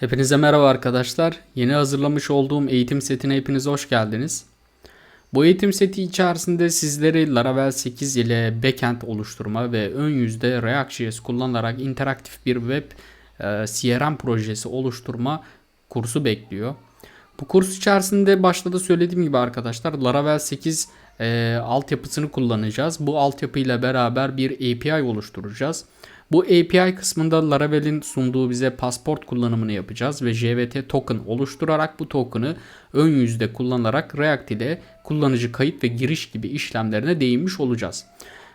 Hepinize merhaba arkadaşlar. Yeni hazırlamış olduğum eğitim setine hepiniz hoş geldiniz. Bu eğitim seti içerisinde sizleri Laravel 8 ile backend oluşturma ve ön yüzde React.js kullanarak interaktif bir web e, CRM projesi oluşturma kursu bekliyor. Bu kurs içerisinde başta da söylediğim gibi arkadaşlar Laravel 8 e, altyapısını kullanacağız. Bu altyapıyla beraber bir API oluşturacağız. Bu API kısmında Laravel'in sunduğu bize pasport kullanımını yapacağız ve JWT token oluşturarak bu token'ı ön yüzde kullanarak React ile kullanıcı kayıt ve giriş gibi işlemlerine değinmiş olacağız.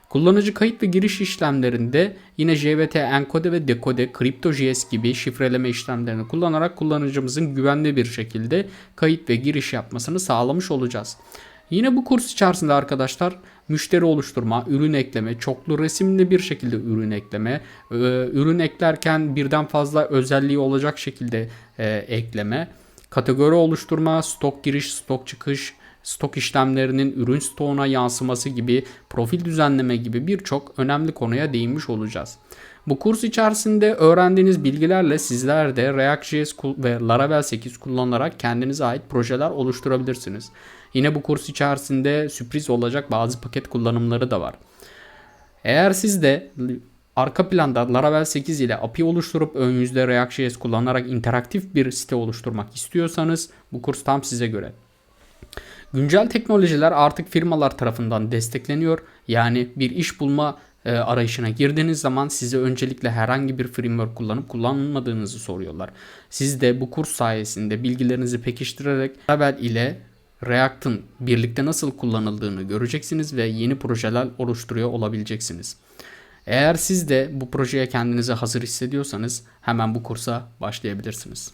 Kullanıcı kayıt ve giriş işlemlerinde yine JWT enkode ve dekode, CryptoJS gibi şifreleme işlemlerini kullanarak kullanıcımızın güvenli bir şekilde kayıt ve giriş yapmasını sağlamış olacağız. Yine bu kurs içerisinde arkadaşlar müşteri oluşturma, ürün ekleme, çoklu resimli bir şekilde ürün ekleme, e, ürün eklerken birden fazla özelliği olacak şekilde e, ekleme, kategori oluşturma, stok giriş, stok çıkış, stok işlemlerinin ürün stoğuna yansıması gibi profil düzenleme gibi birçok önemli konuya değinmiş olacağız. Bu kurs içerisinde öğrendiğiniz bilgilerle sizler de React.js ve Laravel 8 kullanarak kendinize ait projeler oluşturabilirsiniz. Yine bu kurs içerisinde sürpriz olacak bazı paket kullanımları da var. Eğer siz de arka planda Laravel 8 ile API oluşturup ön yüzde React.js kullanarak interaktif bir site oluşturmak istiyorsanız bu kurs tam size göre. Güncel teknolojiler artık firmalar tarafından destekleniyor. Yani bir iş bulma e, arayışına girdiğiniz zaman size öncelikle herhangi bir framework kullanıp kullanmadığınızı soruyorlar. Siz de bu kurs sayesinde bilgilerinizi pekiştirerek Laravel ile React'ın birlikte nasıl kullanıldığını göreceksiniz ve yeni projeler oluşturuyor olabileceksiniz. Eğer siz de bu projeye kendinizi hazır hissediyorsanız hemen bu kursa başlayabilirsiniz.